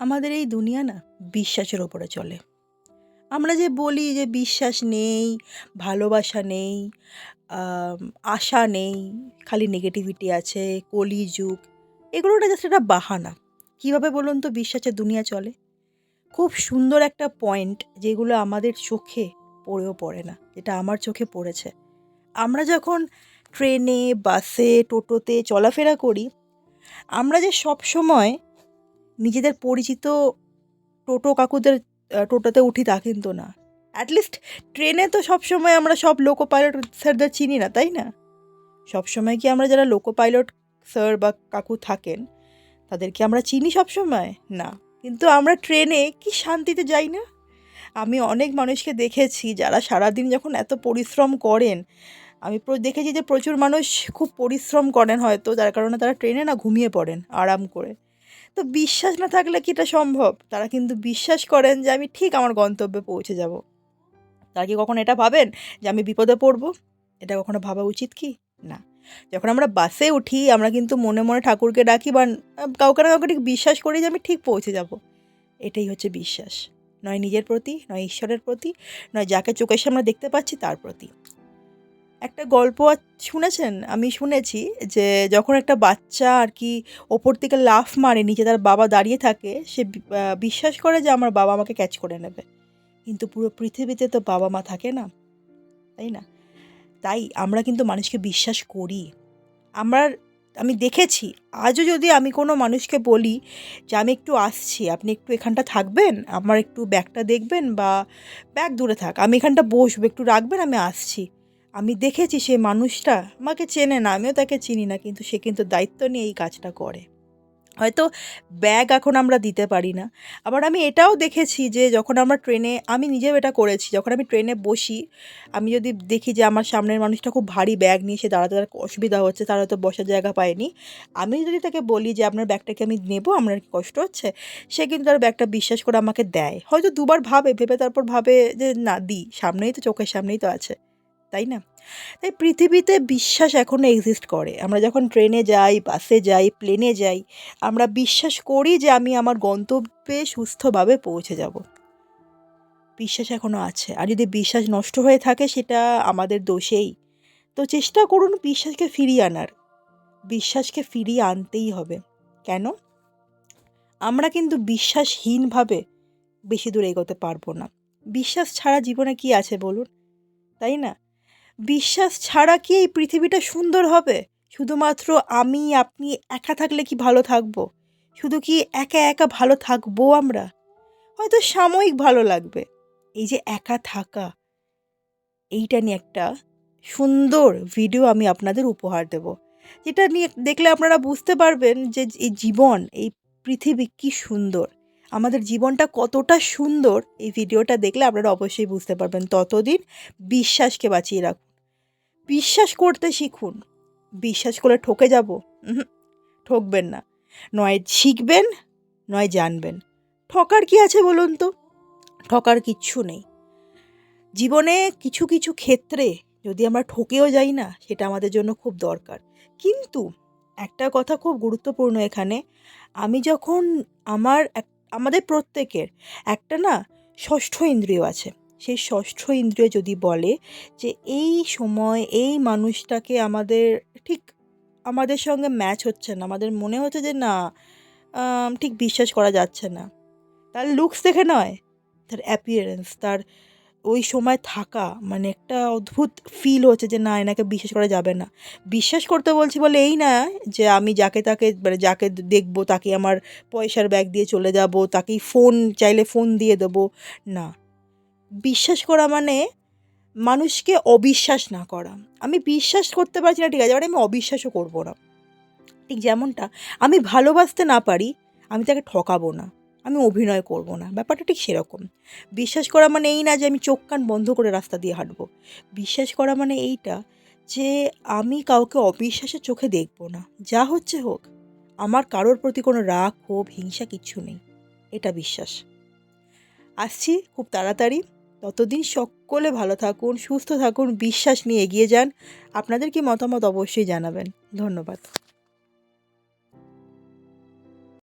আমাদের এই দুনিয়া না বিশ্বাসের ওপরে চলে। আমরা যে বলি যে বিশ্বাস নেই, ভালোবাসা নেই আশা নেই, খালি নেগেটিভিটি আছে, কলিযুগ, এগুলো না জাস্ট একটা বাহানা। কীভাবে বলুন তো বিশ্বাসের দুনিয়া চলে? খুব সুন্দর একটা পয়েন্ট যেগুলো আমাদের চোখে পড়েও পড়ে না, যেটা আমার চোখে পড়েছে। আমরা যখন ট্রেনে বাসে টোটোতে চলাফেরা করি, আমরা যে সব সময় নিজেদের পরিচিত টোটো কাকুদের টোটোতে উঠি তা কিন্তু না। অ্যাটলিস্ট ট্রেনে তো সব সময় আমরা সব লোকো পাইলট স্যারদের চিনি না, তাই না? সব সময় কি আমরা যারা লোকো পাইলট স্যার বা কাকু থাকেন, তাদেরকে আমরা চিনি সব সময় না। কিন্তু আমরা ট্রেনে কি শান্তিতে যাই না? আমি অনেক মানুষকে দেখেছি যারা সারাদিন যখন এত পরিশ্রম করেন, আমি দেখেছি যে প্রচুর মানুষ খুব পরিশ্রম করেন হয়তো, যার কারণে তারা ট্রেনে না ঘুমিয়ে পড়েন আরাম করে। তো বিশ্বাস না থাকলে কি এটা সম্ভব? তারা কিন্তু বিশ্বাস করেন যে আমি ঠিক আমার গন্তব্যে পৌঁছে যাব। তারা কি কখনো এটা ভাবেন যে আমি বিপদে পড়ব? এটা কখনো ভাবা উচিত কি? না। যখন আমরা বাসে উঠি, আমরা কিন্তু মনে মনে ঠাকুরকে ডাকি বা কাউকে না কাউকে ঠিক বিশ্বাস করি যে আমি ঠিক পৌঁছে যাব। এটাই হচ্ছে বিশ্বাস। নয় নিজের প্রতি, নয় ঈশ্বরের প্রতি, নয় যাকে চোখের সামনে দেখতে পাচ্ছি তার প্রতি। একটা গল্প শুনেছেন? আমি শুনেছি যে যখন একটা বাচ্চা আর কি ওপর থেকে লাফ মারে নিচে তার বাবা দাঁড়িয়ে থাকে, সে বিশ্বাস করে যে আমার বাবা আমাকে ক্যাচ করে নেবে। কিন্তু পুরো পৃথিবীতে তো বাবা মা থাকে না, তাই না? তাই আমরা কিন্তু মানুষকে বিশ্বাস করি। আমরা, আমি দেখেছি, আজও যদি আমি কোনো মানুষকে বলি যে আমি একটু আসছি, আপনি একটু এখানটা থাকবেন, আমার একটু ব্যাগটা দেখবেন বা ব্যাগ দূরে থাক, আমি এখানটা বসবো, একটু রাখবেন, আমি আসছি। আমি দেখেছি সে মানুষটা আমাকে চেনে না, আমিও তাকে চিনি না, কিন্তু সে কিন্তু দায়িত্ব নিয়ে এই কাজটা করে। হয়তো ব্যাগ এখন আমরা দিতে পারি না। আবার আমি এটাও দেখেছি যে যখন আমরা ট্রেনে, আমি নিজেও এটা করেছি, যখন আমি ট্রেনে বসি, আমি যদি দেখি যে আমার সামনের মানুষটা খুব ভারী ব্যাগ নিয়ে সে দাঁড়াতে তার অসুবিধা হচ্ছে, তার হয়তো বসার জায়গা পায়নি, আমি যদি তাকে বলি যে আপনার ব্যাগটাকে আমি নেব, আপনার কি কষ্ট হচ্ছে? সে কিন্তু তার ব্যাগটা বিশ্বাস করে আমাকে দেয়। হয়তো দুবার ভাবে, ভেবে তারপর ভাবে যে না, দিই, সামনেই তো, চোখের সামনেই তো আছে। তাই না? তাই পৃথিবীতে বিশ্বাস এখনও এক্সিস্ট করে। আমরা যখন ট্রেনে যাই বাসে যাই প্লেনে যাই, আমরা বিশ্বাস করি যে আমি আমার গন্তব্যে সুস্থভাবে পৌঁছে যাব। বিশ্বাস এখনও আছে। আর যদি বিশ্বাস নষ্ট হয়ে থাকে, সেটা আমাদের দোষেই। তো চেষ্টা করুন বিশ্বাসকে ফিরিয়ে আনার। বিশ্বাসকে ফিরিয়ে আনতেই হবে। কেন? আমরা কিন্তু বিশ্বাসহীনভাবে বেশি দূর এগোতে পারব না। বিশ্বাস ছাড়া জীবনে কি আছে বলুন? তাই না? বিশ্বাস ছাড়া কি এই পৃথিবীটা সুন্দর হবে? শুধুমাত্র আমি, আপনি একা থাকলে কি ভালো থাকব? শুধু কি একা একা ভালো থাকব আমরা? হয়তো সাময়িক ভালো লাগবে। এই যে একা থাকা, এইটা নিয়ে একটা সুন্দর ভিডিও আমি আপনাদের উপহার দেব। যেটা নিয়ে দেখলে আপনারা বুঝতে পারবেন যে, এই জীবন, এই পৃথিবী কি সুন্দর। আমাদের জীবনটা কতটা সুন্দর, এই ভিডিওটা দেখলে আপনারা অবশ্যই বুঝতে পারবেন। ততদিন বিশ্বাসকে বাঁচিয়ে রাখুন। বিশ্বাস করতে শিখুন। বিশ্বাস করে ঠকে যাব। ঠকবেন না। নয় শিখবেন, নয় জানবেন। ঠকার কি আছে বলুন তো? ঠকার কিচ্ছু নেই। জীবনে কিছু কিছু ক্ষেত্রে যদি আমরা ঠকেও যাই না, সেটা আমাদের জন্য খুব দরকার। কিন্তু একটা কথা খুব গুরুত্বপূর্ণ এখানে, আমি যখন আমার এক আমাদের প্রত্যেকের একটা না ষষ্ঠ ইন্দ্রিয় আছে। সেই ষষ্ঠ ইন্দ্রিয় যদি বলে যে এই সময় এই মানুষটাকে আমাদের ঠিক আমাদের সঙ্গে ম্যাচ হচ্ছে না, আমাদের মনে হচ্ছে যে না ঠিক বিশ্বাস করা যাচ্ছে না, তার লুকস দেখে নয়, তার অ্যাপিয়ারেন্স তার ওই সময় থাকা মানে একটা অদ্ভুত ফিল হচ্ছে যে না, এনাকে বিশ্বাস করা যাবে না। বিশ্বাস করতে বলছি বলে এই না যে আমি যাকে তাকে মানে যাকে দেখব, তাকে আমার পয়সার ব্যাগ দিয়ে চলে যাব, তাকেই ফোন চাইলে ফোন দিয়ে দেবো। না, বিশ্বাস করা মানে মানুষকে অবিশ্বাস না করা। আমি বিশ্বাস করতে পারছি না, ঠিক আছে এবার আমি অবিশ্বাসও করব না। ঠিক যেমনটা, আমি ভালোবাসতে না পারি, আমি তাকে ঠকাবো না। আমি অভিনয় করব না। ব্যাপারটা ঠিক সেরকম। বিশ্বাস করা মানে এই না যে আমি চোখ কান বন্ধ করে রাস্তা দিয়ে হাঁটব। বিশ্বাস করা মানে এইটা যে আমি কাউকে অবিশ্বাসের চোখে দেখব না। যা হচ্ছে হোক, আমার কারোর প্রতি কোনো রাগ, ক্ষোভ, হিংসা কিচ্ছু নেই। এটা বিশ্বাস। আসছি খুব তাড়াতাড়ি। ততদিন সকলে ভালো থাকুন, সুস্থ থাকুন, বিশ্বাস নিয়ে এগিয়ে যান। আপনাদের কি মতামত অবশ্যই জানাবেন। ধন্যবাদ।